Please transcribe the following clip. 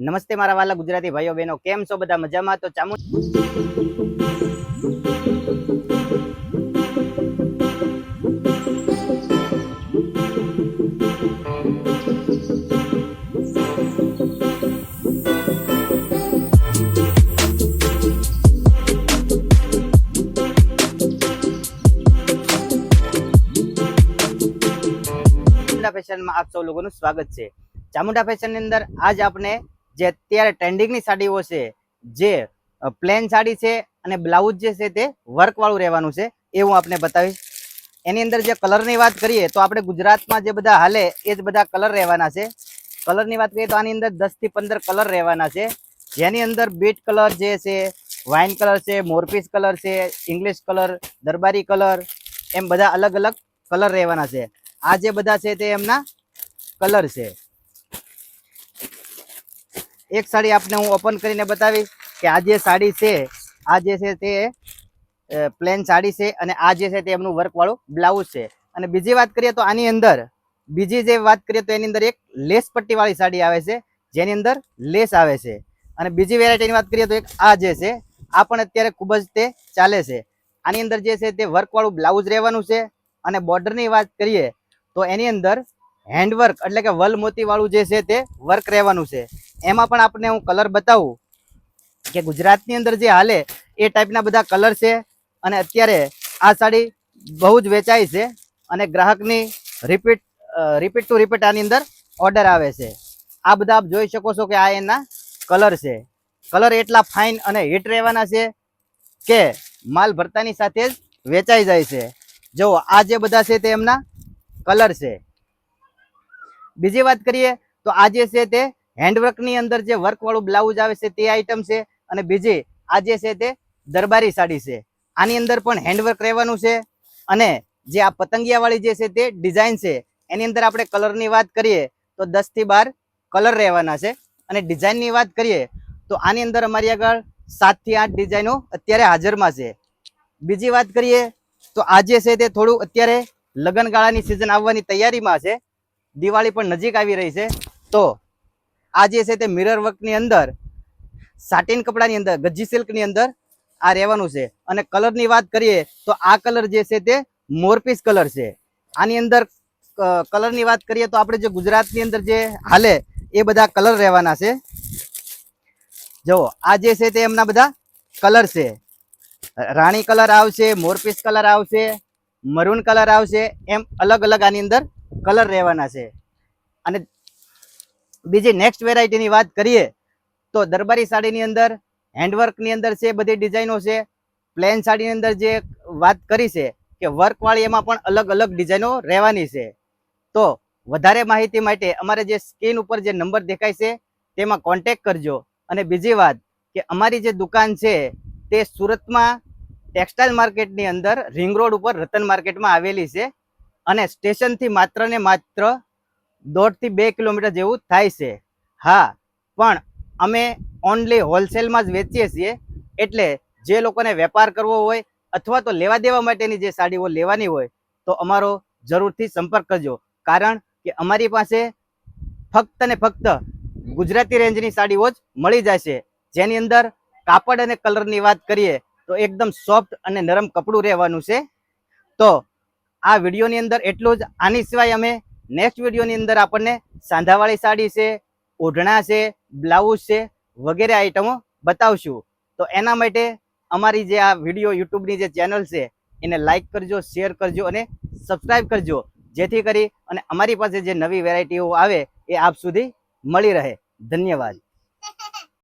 નમસ્તે મારા વાલા ગુજરાતી ભાઈઓ, બહેનો, કેમ છો બધા મજામાં? તો ચામુ ફેશનમાં આપ સૌ લોકોનું સ્વાગત છે. ચામુંડા ફેશનની અંદર આજ આપણે જે અત્યારે ટ્રેન્ડિંગની સાડીઓ છે, જે પ્લેન સાડી છે અને બ્લાઉઝ જે છે તે વર્કવાળું રહેવાનું છે, એ હું આપને બતાવીશ. એની અંદર જે કલરની વાત કરીએ તો આપણે ગુજરાતમાં જે બધા હાલે એ જ બધા કલર રહેવાના છે. કલરની વાત કરીએ તો આની અંદર દસથી પંદર કલર રહેવાના છે. જેની અંદર બીટ કલર જે છે વાઇન કલર છે મોરપીસ કલર છે ઇંગ્લિશ કલર દરબારી કલર એમ બધા અલગ અલગ કલર રહેવાના છે. આ જે બધા છે તે એમના કલર છે. એક સાડી આપને હું ઓપન કરીને બતાવીશ કે આ જે સાડી છે, આ જે છે તે પ્લેન સાડી છે અને આ જે છે તે એમનું વર્કવાળું બ્લાઉઝ છે. અને બીજી વાત કરીએ તો આની અંદર, બીજી જે વાત કરીએ તો એની અંદર એક લેસ પટ્ટીવાળી સાડી આવે છે, જેની અંદર લેસ આવે છે. અને બીજી વેરાયટીની વાત કરીએ તો એક આ જે છે, આ પણ અત્યારે ખૂબ જ તે ચાલે છે. આની અંદર જે છે તે વર્કવાળું બ્લાઉઝ રહેવાનું છે અને બોર્ડરની વાત કરીએ તો એની અંદર હેન્ડવર્ક એટલે કે વલ મોતીવાળું જે છે તે વર્ક રહેવાનું છે. એમાં પણ આપણે હું કલર બતાવું કે ગુજરાતની અંદર જે હાલે, એ ટાઈપના બધા કલર છે અને અત્યારે આ સાડી બહુ જ વેચાય છે અને ગ્રાહકની રિપીટ રિપીટ ટુ રિપીટ આની અંદર ઓર્ડર આવે છે. આ બધા આપ જોઈ શકો છો કે આ એના કલર છે. કલર એટલા ફાઇન અને હિટ રહેવાના છે કે માલ ભરતાની સાથે જ વેચાઈ જાય છે. જો, આ જે બધા છે તે એમના કલર છે. બીજી વાત કરીએ તો આ જે છે તે હેન્ડવર્કની અંદર જે વર્કવાળું બ્લાઉઝ આવે છે તે આઈટમ છે અને બીજી આ જે છે તે દરબારી સાડી છે. આની અંદર પણ હેન્ડવર્ક રહેવાનું છે અને જે આ પતંગિયાવાળી જે છે તે ડિઝાઇન છે, એની અંદર આપણે કલરની વાત કરીએ તો દસથી બાર કલર રહેવાના છે અને ડિઝાઇનની વાત કરીએ તો આની અંદર અમારી આગળ સાતથી આઠ ડિઝાઇનો અત્યારે હાજરમાં છે. બીજી વાત કરીએ તો આ જે છે તે થોડું અત્યારે લગ્નગાળાની સિઝન આવવાની તૈયારીમાં છે. દિવાળી પણ નજીક આવી રહી છે. તો આ જે છે તે મિરર વર્કની અંદર સાટિન કપડાની અંદર, ગજ્જી સિલ્કની અંદર આ રહેવાનું છે. અને કલરની વાત કરીએ તો આ કલર જે છે તે મોરપીસ કલર છે. આની અંદર કલરની વાત કરીએ તો આપણે જે ગુજરાતની અંદર જે હાલે, એ બધા કલર રહેવાના છે. જુઓ, આ જે છે તે એમના બધા કલર છે. રાણી કલર આવશે, મોરપીસ કલર આવશે મરૂન કલર આવશે, એમ અલગ અલગ આની અંદર કલર રહેવાના છે. અને બીજી નેક્સ્ટ વેરાયટીની વાત કરીએ, તો દરબારી સાડીની અંદર હેન્ડવર્કની અંદર છે, બધી ડિઝાઇનો છે. પ્લેન સાડીની અંદર જે વાત કરી છે કે વર્કવાળી એમાં પણ અલગ અલગ ડિઝાઇનો રહેવાની છે. તો વધારે માહિતી માટે અમારે જે સ્ક્રીન ઉપર જે નંબર દેખાય છે, તેમાં કોન્ટેક કરજો. અને બીજી વાત કે અમારી જે દુકાન છે, તે સુરતમાં ટેક્સટાઇલ માર્કેટની અંદર રિંગ રોડ ઉપર રતન માર્કેટમાં આવેલી છે. અને સ્ટેશનથી માત્ર ને માત્ર દોઢથી બે કિલોમીટર જેવું થાય છે. હા, પણ અમે ઓનલી હોલસેલમાં જ વેચીએ છીએ. એટલે જે લોકોને વેપાર કરવો હોય અથવા તો લેવા દેવા માટેની જે સાડીઓ લેવાની હોય, તો અમારો જરૂરથી સંપર્ક કરજો. કારણ કે અમારી પાસે ફક્ત ને ફક્ત ગુજરાતી રેન્જની સાડીઓ જ મળી જાય છે. જેની અંદર કાપડ અને કલરની વાત કરીએ, તો એકદમ સોફ્ટ અને નરમ કપડું રહેવાનું છે. તો આ વિડીયોની અંદર એટલું જ. આની સિવાય અમે નેક્સ્ટ વિડીયોની અંદર આપણને સાંધાવાળી સાડી છે, ઓઢણા છે, બ્લાઉઝ છે, વગેરે આઈટમો બતાવશું. તો એના માટે અમારી જે આ વીડિયો યુટ્યુબની જે ચેનલ છે, એને લાઇક કરજો શેર કરજો અને સબસ્ક્રાઈબ કરજો. જેથી કરી અને અમારી પાસે જે નવી વેરાયટીઓ આવે, એ આપ સુધી મળી રહે. ધન્યવાદ.